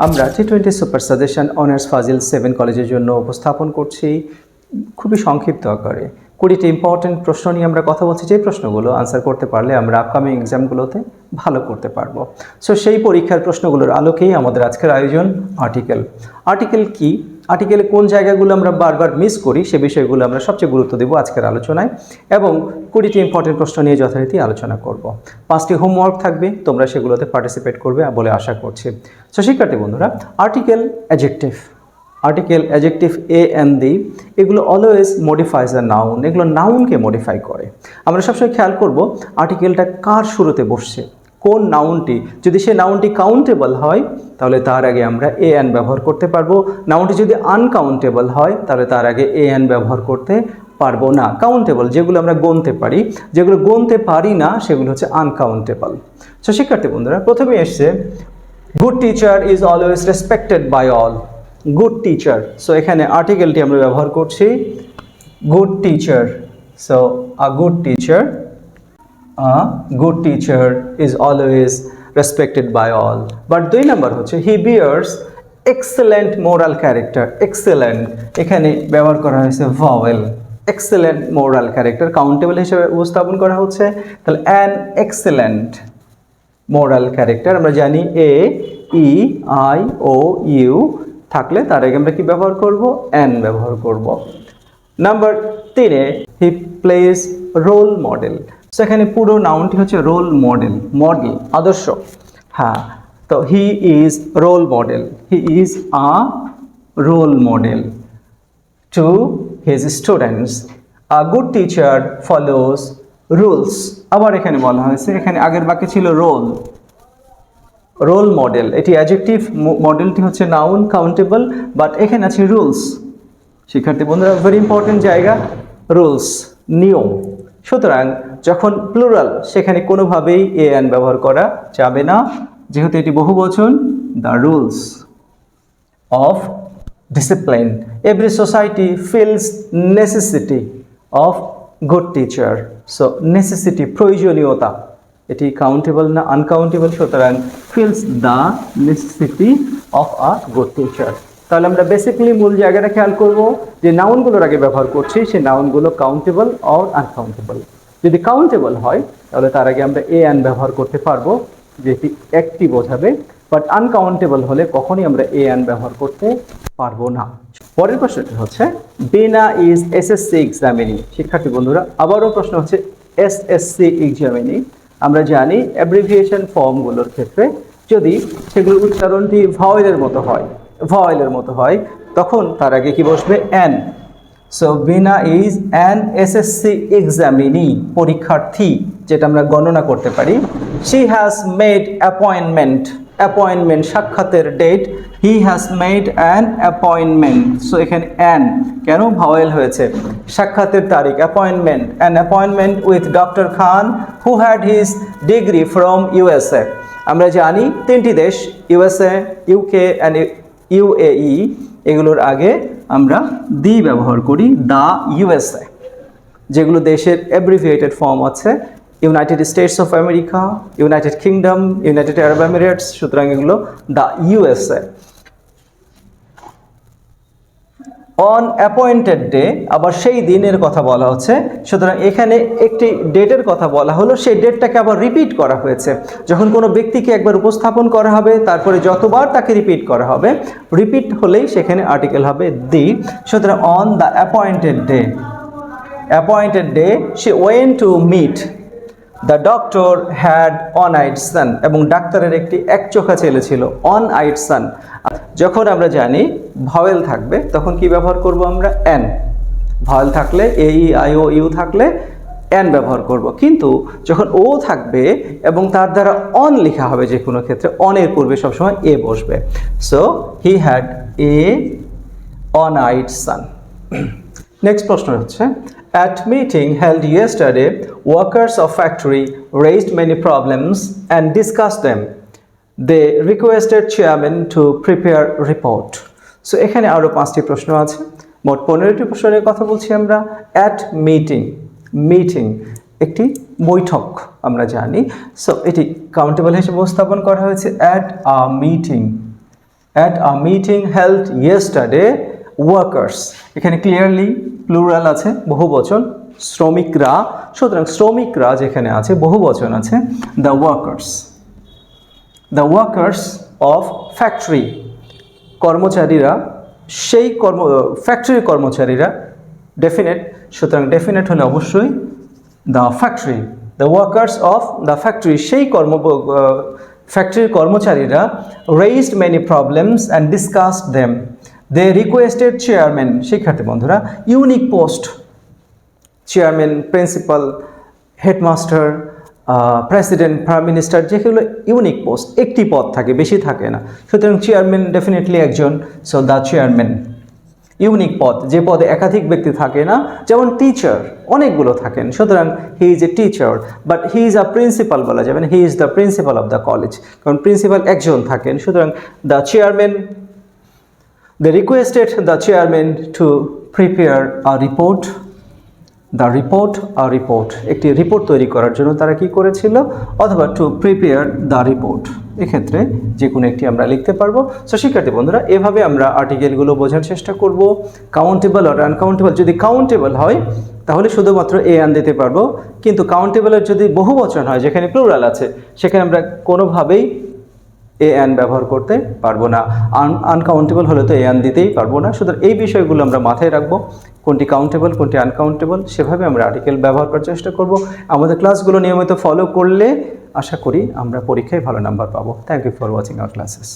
আমরা T twenty super suggestion honours ফাজিল seven কলেজের জন্য উপস্থাপন করছি। খুবই সংক্ষিপ্ত আকারে। কুড়িটি ইম্পর্টেন্ট প্রশ্ন নিয়ে আমরা কথা বলছি। যে প্রশ্নগুলো আনসার করতে পারলে আমরা আপকামিং এক্সামগুলোতে ভালো করতে পারব। সো সেই পরীক্ষার প্রশ্নগুলোর আলোকেই আমাদের আজকের আয়োজন আর্টিকেল আর্টিকেল কি? আর্টিকেলে কোন জায়গাগুলো আমরা বারবার মিস করি, সে বিষয়গুলো আমরা সবচেয়ে গুরুত্ব দেবো আজকের আলোচনায় এবং কুড়িটি ইম্পর্টেন্ট প্রশ্ন নিয়ে যথারীতি আলোচনা করব। পাঁচটি হোমওয়ার্ক থাকবে, তোমরা সেগুলোতে পার্টিসিপেট করবে বলে আশা করছি। সো শিক্ষার্থী বন্ধুরা article adjective article adjective a and the এগুলো অলওয়েজ মডিফাইজ আ নাউন এগুলো নাউনকে মডিফাই করে। আমরা সবসময় খেয়াল করব আর্টিকেলটা কার শুরুতে বসছে? কোন নাউনটি? যদি সে নাউনটি কাউন্টেবল হয়, তাহলে তার আগে আমরা এ অ্যান ব্যবহার করতে পারব। নাউনটি যদি আনকাউন্টেবল হয়, তাহলে তার আগে এ অ্যান ব্যবহার করতে পারব না। কাউন্টেবল যেগুলো আমরা গণতে পারি, যেগুলো গণতে পারি না, সেগুলো হচ্ছে আনকাউন্টেবল সো শিক্ষার্থী বন্ধুরা, প্রথমে এসছে good teacher is always respected by all good teacher so এখানে আর্টিকেলটি আমরা ব্যবহার করছি good teacher so a good teacher a good teacher is always respected by all but দুই নাম্বার হচ্ছে he bears excellent moral character excellent এখানে ব্যবহার করা হয়েছে vowel excellent moral character countable হিসেবে উপস্থাপন করা হচ্ছে তাহলে an excellent মোরাল ক্যারেক্টার আমরা জানি এ ই আই ও ইউ থাকলে তার আগে আমরা কি ব্যবহার করব অ্যান ব্যবহার করব নাম্বার তিনে হি প্লেস রোল মডেল সেখানে পুরো নাউনটি হচ্ছে রোল মডেল মডেল আদর্শ। হ্যাঁ তো he is role model he is a role model to his students a good teacher follows rules আবার এখানে বলা হয়েছে, এখানে আগের বাক্যে ছিল রোল রোল মডেল এটি অ্যাজেক্টিভ মডেলটি হচ্ছে নাউন কাউন্টেবল বাট এখানে আছে রুলস শিক্ষার্থী বন্ধুরা ভেরি ইম্পর্টেন্ট জায়গা রুলস নিয়ম। সুতরাং যখন প্লুরাল সেখানে কোনোভাবেই এ অ্যান ব্যবহার করা যাবে না, যেহেতু এটি বহু বচন the rules of discipline every society feels necessity of good teacher so necessity প্রয়োজনীয়তা, এটি কাউন্টেবল না আনকাউন্টেবল সুতরাং feels the necessity of a good teacher তাহলে আমরা বেসিক্যালি মূল জায়গাটা খেয়াল করব যে নাউনগুলোর আগে ব্যবহার করছি, সেই নাউনগুলো কাউন্টেবল অর আনকাউন্টেবল যদি কাউন্টেবল হয়, তাহলে তার আগে আমরা এ অ্যান ব্যবহার করতে পারব, যেটি একটি বোঝাবে বাট আনকাউন্টেবল হলে কখনই আমরা এ অ্যান ব্যবহার করতে পারব না। পরের প্রশ্নটি হচ্ছে বিনা ইজ এসএসসি এক্সামিনি শিক্ষার্থী বন্ধুরা, আবারও প্রশ্ন হচ্ছে এসএসসি এক্সামিনি আমরা জানি অ্যাব্রিভিয়েশন ফর্মগুলোর ক্ষেত্রে যদি সেগুলোর উচ্চারণটি ভয়েলের মতো হয় ভয়েলের মতো হয়, তখন তার আগে কি বসবে? An so Bina is an SSC examinee পরীক্ষার্থী, যেটা আমরা গণনা করতে পারি। She has made appointment appointment সাক্ষাতের date he has made an appointment so এখানে অ্যান কেন ভাওয়েল হয়েছে? সাক্ষাতের তারিখ appointment an appointment with doctor Khan who had his degree from USA আমরা জানি তিনটি দেশ ইউএসএ ইউকে অ্যান্ড ইউএই এগুলোর আগে আমরা দি ব্যবহার করি, দা ইউএসএ যেগুলো দেশের অ্যাব্রিভিয়েটেড ফর্ম আছে। United States of America United Kingdom United Arab Emirates সুতরাং এগুলো the USA on appointed day আবার সেই দিনের কথা বলা হচ্ছে। সুতরাং এখানে একটি ডেটের কথা বলা হলো, সেই ডেটটাকে আবার রিপিট করা হয়েছে। যখন কোনো ব্যক্তিকে একবার উপস্থাপন করা হবে, তারপরে যতবার তাকে রিপিট করা হবে রিপিট হলেই সেখানে আর্টিকেল হবে দি সুতরাং on the appointed day appointed day she went to meet the doctor had an eight son এবং ডাক্তারের একটি একচোখা ছেলে ছিল অন আইট সান যখন আমরা জানি ভাওয়েল থাকবে, তখন কি ব্যবহার করব আমরা? অ্যান ভাওয়েল থাকলে A E I O U থাকলে অ্যান ব্যবহার করব। কিন্তু যখন ও থাকবে এবং তার দ্বারা অন লেখা হবে যে কোনো ক্ষেত্রে অনের পূর্বে সবসময় এ বসবে। So he had a an eight son next প্রশ্ন হচ্ছে At meeting held yesterday, workers of factory raised many problems and discussed them. They requested chairman to prepare report. So এখানে আরও পাঁচটি প্রশ্ন আছে মোট পনেরোটি প্রশ্নের কথা বলছি আমরা অ্যাট মিটিং মিটিং একটি বৈঠক আমরা জানি সো এটি কাউন্টেবল হিসেবে উপস্থাপন করা হয়েছে at a meeting at a meeting held yesterday workers এখানে ক্লিয়ারলি প্লুরাল আছে, বহু বচন। শ্রমিকরা, সুতরাং শ্রমিকরা যেখানে আছে, বহু বচন আছে the workers the workers of factory কর্মচারীরা, সেই কর্ম ফ্যাক্টরির কর্মচারীরা ডেফিনেট সুতরাং ডেফিনেট হলে অবশ্যই the factory the workers of the factory সেই কর্ম ফ্যাক্টরির কর্মচারীরা raised many problems and discussed them they requested chairman শিক্ষার্থী বন্ধুরা unique post chairman principal headmaster president prime minister যেগুলো ইউনিক পোস্ট একটি পদ থাকে, বেশি থাকে না। সুতরাং চেয়ারম্যান ডেফিনেটলি একজন সো দ্য চেয়ারম্যান ইউনিক পদ, যে পদে একাধিক ব্যক্তি থাকে না, যেমন টিচার অনেকগুলো থাকেন, সুতরাং he is a teacher but he is a principal বলা যাবে he is the principal of the college কারণ প্রিন্সিপাল একজন থাকেন, সুতরাং the chairman They requested the chairman to prepare a report. The report R report একটি report তৈরি করার জন্য তারা কি করেছিল? অথবা টু প্রিপেয়ার দ্য রিপোর্ট এক্ষেত্রে যে কোনো একটি আমরা লিখতে পারব। সো শিক্ষার্থী বন্ধুরা, এভাবে আমরা আর্টিকেলগুলো বোঝার চেষ্টা করব। কাউন্টেবল আর আনকাউন্টেবল যদি কাউন্টেবল হয়, তাহলে শুধুমাত্র এ আন দিতে পারব। কিন্তু কাউন্টেবলের যদি বহু বচন হয়, যেখানে প্লুরাল আছে, সেখানে আমরা কোনোভাবেই এ অ্যান ব্যবহার করতে পারব না। আন আনকাউন্টেবল হলে তো এ অ্যান দিতেই পারব না। সুতরাং এই বিষয়গুলো আমরা মাথায় রাখব। কোনটি কাউন্টেবল কোনটি আনকাউন্টেবল সেভাবে আমরা আর্টিকেল ব্যবহার করার চেষ্টা করব। আমাদের ক্লাসগুলো নিয়মিত ফলো করলে আশা করি আমরা পরীক্ষায় ভালো নাম্বার পাবো। Thank you for watching our classes